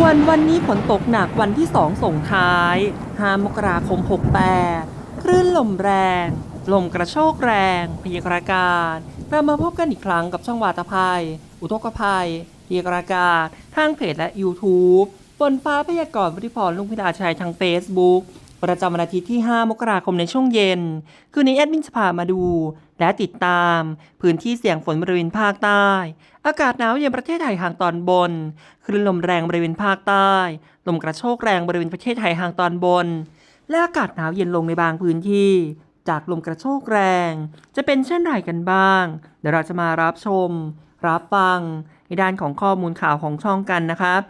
ส่วนวันนี้ฝนตกหนักวันที่ 2 ส่งท้าย 5 มกราคม 68 คลื่นลมแรง ลมกระโชกแรง พยากรณ์อากาศเรามาพบกันอีกครั้งกับช่องวาตภัย อุทกภัย พยากรณ์อากาศทางเพจและ YouTube บนฟ้าพยากรณ์วริพรลุงพิดาชัยทาง Facebook ประจำวันอาทิตย์ที่ 5 มกราคมในช่วงเย็น คืนนี้แอดมินจะพามาดู และติดตาม พื้นที่เสี่ยงฝนบริเวณภาคใต้ อากาศหนาวเย็นประเทศไทยทางตอนบน คลื่นลมแรงบริเวณภาคใต้ ลมกระโชกแรงบริเวณประเทศไทยทางตอนบน และอากาศหนาวเย็นลงในบางพื้นที่ จากลมกระโชกแรง จะเป็นเช่นไรกันบ้าง เดี๋ยวเราจะมารับชม รับฟังในด้านของข้อมูลข่าวของช่องกันนะครับ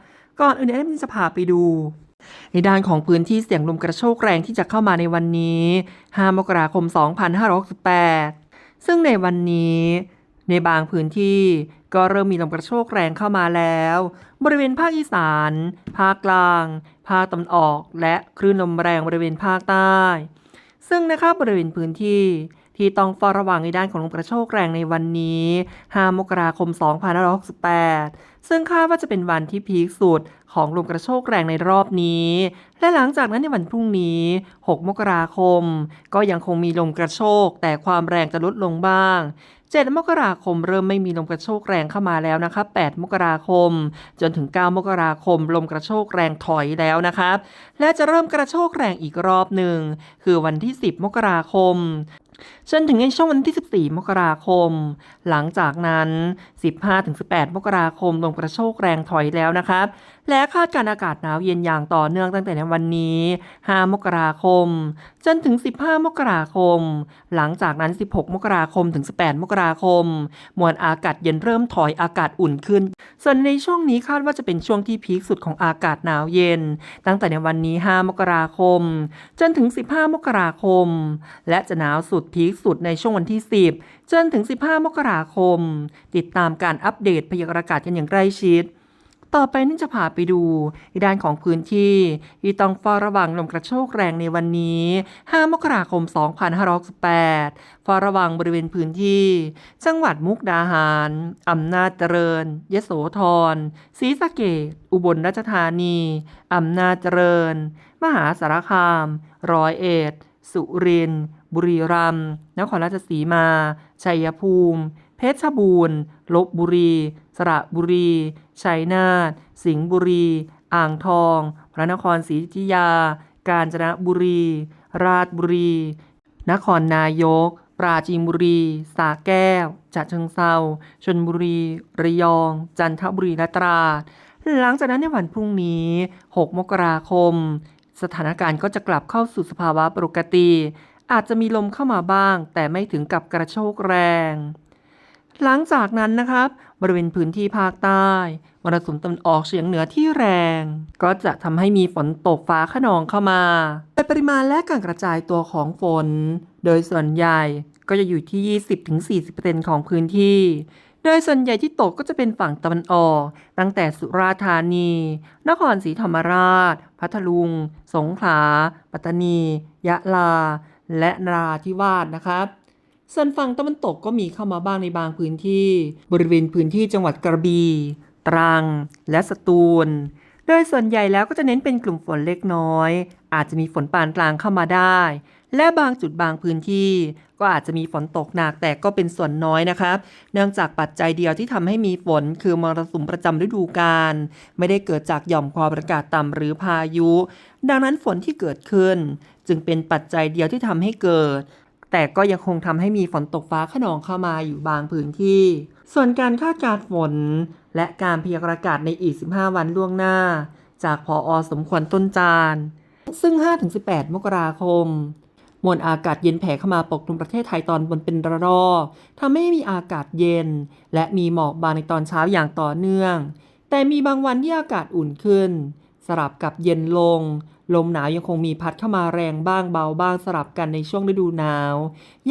ก่อนอื่นแอดมินจะพาไปดู ในด้านของพื้นที่เสี่ยงลมกระโชกแรงที่จะเข้ามาในวันนี้ 5 มกราคม 2568 ซึ่งในวันนี้ ในบางพื้นที่ก็เริ่มมีลมกระโชกแรงเข้ามาแล้ว บริเวณภาคอีสาน ภาคกลาง ภาคตะวันออก และคลื่นลมแรงบริเวณภาคใต้ ซึ่งนะครับบริเวณพื้นที่ที่ต้องเฝ้าระวังในด้านของลมกระโชกแรงในวันนี้ 5 มกราคม 2568 ซึ่งคาดว่าจะเป็นวันที่พีคสุดของลมกระโชกแรงในรอบนี้ และหลังจากนั้นในวันพรุ่งนี้ 6 มกราคม ก็ยังคงมีลมกระโชก แต่ความแรงจะลดลงบ้าง 7 มกราคมเริ่มไม่มีลมกระโชกแรงเข้ามาแล้วนะครับ8มกราคม จนถึง 9 มกราคม ลมกระโชกแรงถอยแล้วนะครับ และจะเริ่มกระโชกแรงอีกรอบหนึ่ง คือวันที่ 10 มกราคม จนถึงในช่วงวันที่ 14 มกราคม หลังจากนั้น 15-18 มกราคมลงกระโชกแรงถอยแล้วนะครับ และคาดการอากาศหนาวเย็นอย่างต่อเนื่องตั้งแต่ในวันนี้ 5 มกราคม จนถึง 15 มกราคม หลังจากนั้น 16 มกราคมถึง 18 มกราคม มวลอากาศเย็นเริ่มถอยอากาศอุ่นขึ้น ส่วนในช่วงนี้คาดว่าจะเป็นช่วงที่พีคสุดของอากาศหนาวเย็น ตั้งแต่ในวันนี้ 5 มกราคม จนถึง 15 มกราคม และจะหนาวสุดพีคสุดในช่วงวันที่ 10 จนถึง 15 มกราคม ติดตามการอัปเดตพยากรณ์อากาศกันอย่างใกล้ชิด ต่อไปนี่จะพาไปดูด้านของพื้นที่ที่ต้องเฝ้าระวังลมกระโชกแรงในวันนี้ 5 มกราคม 2568เฝ้าระวังบริเวณพื้นที่ จังหวัดมุกดาหาร อำนาจเจริญ ยโสธร ศรีสะเกษอุบลราชธานี อำนาจเจริญ มหาสารคาม ร้อยเอ็ด สุรินทร์ บุรีรัมย์ นครราชสีมา ชัยภูมิ เพชรบูรณ์ลบบุรี สระบุรีชัยนาท สิงห์บุรี อ่างทอง พระนครศรีอยุธยา กาญจนบุรี ราชบุรี นครนายก ปราจีนบุรีสระแก้วฉะเชิงเซาชลบุรี ระยอง จันทบุรีและตราด หลังจากนั้นในวันพรุ่งนี้ 6 มกราคม สถานการณ์ก็จะกลับเข้าสู่สภาวะปกติ อาจจะมีลมเข้ามาบ้าง แต่ไม่ถึงกับกระโชกแรง หลังจากนั้นนะครับ บริเวณพื้นที่ภาคใต้มรสุมตะวันออกเฉียงเหนือที่แรง ก็จะทำให้มีฝนตกฟ้าขนองเข้ามาแต่ปริมาณและการกระจายตัวของฝน โดยส่วนใหญ่ก็จะอยู่ที่ 20-40%ของพื้นที่โดยส่วนใหญ่ที่ตกก็จะเป็นฝั่งตะวันออก ตั้งแต่สุราษฎร์ธานี นครศรีธรรมราช พัทลุง สงขลา ปัตตานี ยะลา และนราธิวาสนะครับ ส่วนฝั่งตะวันตกก็มีเข้ามาบ้างในบางพื้นที่ บริเวณพื้นที่จังหวัดกระบี่ตรัง และสตูล โดยส่วนใหญ่แล้วก็จะเน้นเป็นกลุ่มฝนเล็กน้อย อาจจะมีฝนปานกลางเข้ามาได้ และบางจุดบางพื้นที่ก็อาจจะมีฝนตกหนักแต่ก็เป็นส่วนน้อยนะครับ เนื่องจากปัจจัยเดียวที่ทำให้มีฝนคือมรสุมประจำฤดูกาลไม่ได้เกิดจากหย่อมความกาศต่ำหรือพายุ ดังนั้นฝนที่เกิดขึ้น จึงเป็นปัจจัยเดียวที่ทำให้เกิด แต่ก็ยังคงทำให้มีฝนตกฟ้าขนองเข้ามาอยู่บางพื้นที่ ส่วนการคาดการณ์ฝน และการพยากรณ์อากาศในอีก 15 วันล่วงหน้า จากพออสมควรต้นจาน ซึ่ง 5-18 มกราคม มวลอากาศเย็นแผ่เข้ามาปกคลุมประเทศไทยตอนบนเป็นระลอกทำให้มีอากาศเย็น และมีหมอกบางในตอนเช้าอย่างต่อเนื่อง แต่มีบางวันที่อากาศอุ่นขึ้น สลับกับเย็นลง ลมหนาวยังคงมีพัดเข้ามาแรงบ้างเบาบ้างสลับกันในช่วงฤดูหนาว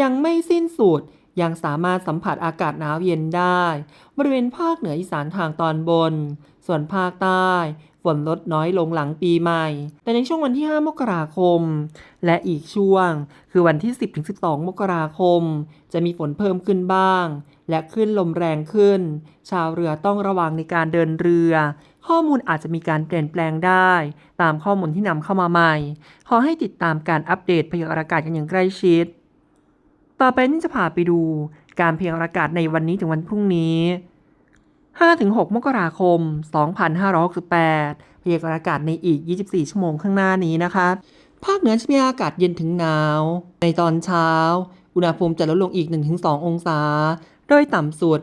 ยังไม่สิ้นสุดยังสามารถสัมผัสอากาศหนาวเย็นได้ บริเวณภาคเหนืออีสานทางตอนบน ส่วนภาคใต้ นลดน้อยลงหลังปีใหม่ แต่ในช่วงวันที่ 5 มกราคม และอีกช่วง คือวันที่ 10-12 มกราคม จะมีฝนเพิ่มขึ้นบ้าง และขึ้นลมแรงขึ้น ชาวเรือต้องระวังในการเดินเรือ ข้อมูลอาจจะมีการเปลี่ยนแปลงได้ ตามข้อมูลที่นำเข้ามาใหม่ ขอให้ติดตามการอัปเดตพยากรณ์อากาศกันอย่างใกล้ชิด ต่อไปนี่จะพาไปดู การพยากรณ์อากาศในวันนี้ถึงวันพรุ่งนี้ 5-6 มกราคม 2568พยากรณ์อากาศในอีก 24 ชั่วโมงข้างหน้านี้นะคะ ภาคเหนือจะมีอากาศเย็นถึงหนาว ในตอนเช้า อุณหภูมิจะลดลงอีก 1-2 องศา โดยต่ำสุด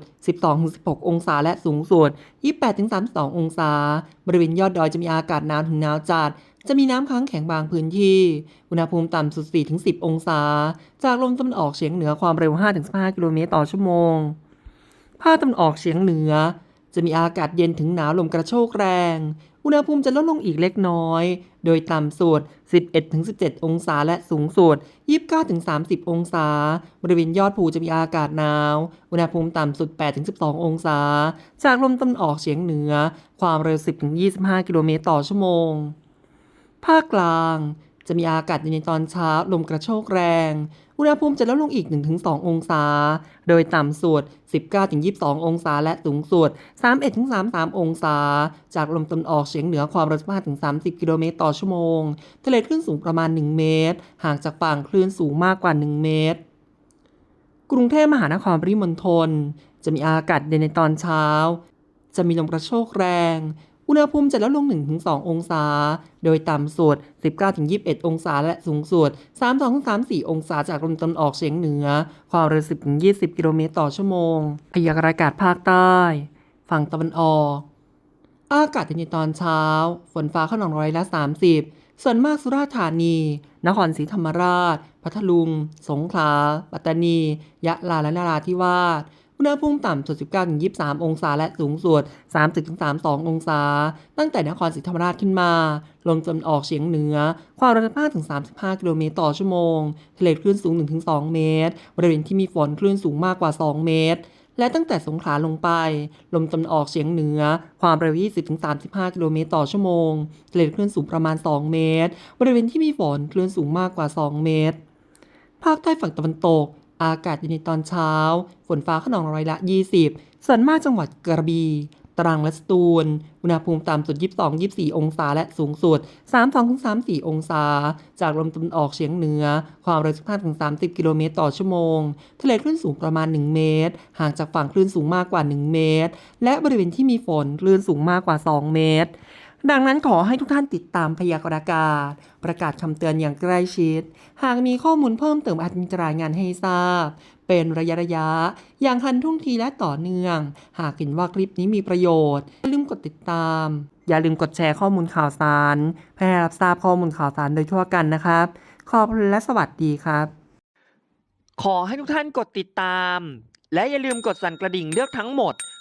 12-16 องศาและสูงสุด 28-32 องศา บริเวณยอดดอยจะมีอากาศหนาวถึงหนาวจัดจะมีน้ำค้างแข็งบางพื้นที่ อุณหภูมิต่ำสุด 4-10 องศา จากลมตะวันออกเฉียงเหนือความเร็ว 5-15 กิโลเมตรต่อชั่วโมง ภาคตะวันออกเฉียงเหนือ จะมีอากาศเย็นถึงหนาวลมกระโชกแรง อุณหภูมิจะลดลงอีกเล็กน้อย โดยต่ำสุด 11-17 องศาและสูงสุด 29-30 องศา บริเวณยอดภูจะมีอากาศหนาว อุณหภูมิต่ำสุด 8-12 องศา จากลมตะวันออกเฉียงเหนือ ความเร็ว 10-25 กิโลเมตรต่อชั่วโมง ภาคกลางจะมีอากาศเย็นในตอนเช้า ลมกระโชกแรง อุณหภูมิจะลดลงอีก 1-2 องศา โดยต่ำสุด 19-22 องศา และสูงสุด 31-33 องศา จากลมตะวันออกเฉียงเหนือความเร็ว15-30 กิโลเมตรต่อชั่วโมง ทะเลคลื่นสูงประมาณ 1 เมตร ห่างจากฝั่งคลื่นสูงมากกว่า 1 เมตร กรุงเทพมหานครปริมณฑลจะมีอากาศเย็นในตอนเช้า จะมีลมกระโชกแรง อุณหภูมิจะลดลง 1-2 องศา โดยต่ำสุด 19-21 องศา และสูงสุด 32-34 องศาจากลมตะวันออกเฉียงเหนือ ความเร็ว 10-20 กิโลเมตรต่อชั่วโมง พยากรณ์อากาศภาคใต้ ฝั่งตะวันออก อากาศเย็นในตอนเช้า ฝนฟ้าขนองร้อยละ 30 ส่วนมากสุราษฎร์ธานี นครศรีธรรมราช พัทลุง สงขลา ปัตตานี ยะลา และนราธิวาส อุณหภูมิต่ำสุด 19-23 องศาและสูงสุด 30-32 องศา ตั้งแต่นครศรีธรรมราชขึ้นมาลมตะวันออกเฉียงเหนือ ความเร็ว5-35 กิโลเมตรต่อชั่วโมง ทะเลคลื่นสูง 1-2 เมตร บริเวณที่มีฝนคลื่นสูงมากกว่า 2 เมตรและตั้งแต่สงขลาลงไป ลมตะวันออกเฉียงเหนือ ความเร็ว 20-35 กิโลเมตรต่อชั่วโมงทะเลคลื่นสูงประมาณ 2 เมตร บริเวณที่มีฝนคลื่นสูงมากกว่า 2 เมตร ภาคใต้ฝั่งตะวันตก อากาศเย็นในตอนเช้า ฝนฟ้าขนองร้อยละ 20 ส่วนมากจังหวัดกระบี่ตรังและสตูล อุณหภูมิต่ำสุด 22-24 องศา และสูงสุด 32-34 องศา จากลมตะวันออกเฉียงเหนือ ความเร็ว15-30 กิโลเมตรต่อชั่วโมง ทะเลคลื่นสูงประมาณ 1 เมตร ห่างจากฝั่งคลื่นสูงมากกว่า 1 เมตร และบริเวณที่มีฝน คลื่นสูงมากกว่า 2 เมตร ดังนั้นขอให้ทุกท่านติดตามพยากรณ์อากาศ ประกาศคำเตือนอย่างใกล้ชิด หากมีข้อมูลเพิ่มเติมอาจจะรายงานให้ทราบ เป็นระยะระยะ อย่างทันท่วงทีและต่อเนื่อง หากเห็นว่าคลิปนี้มีประโยชน์อย่าลืมกดติดตาม อย่าลืมกดแชร์ข้อมูลข่าวสารเพื่อให้รับทราบข้อมูลข่าวสารโดยทั่วกันนะครับ ขอบคุณและสวัสดีครับ ขอให้ทุกท่านกดติดตาม และอย่าลืมกดสั่นกระดิ่งเลือกทั้งหมด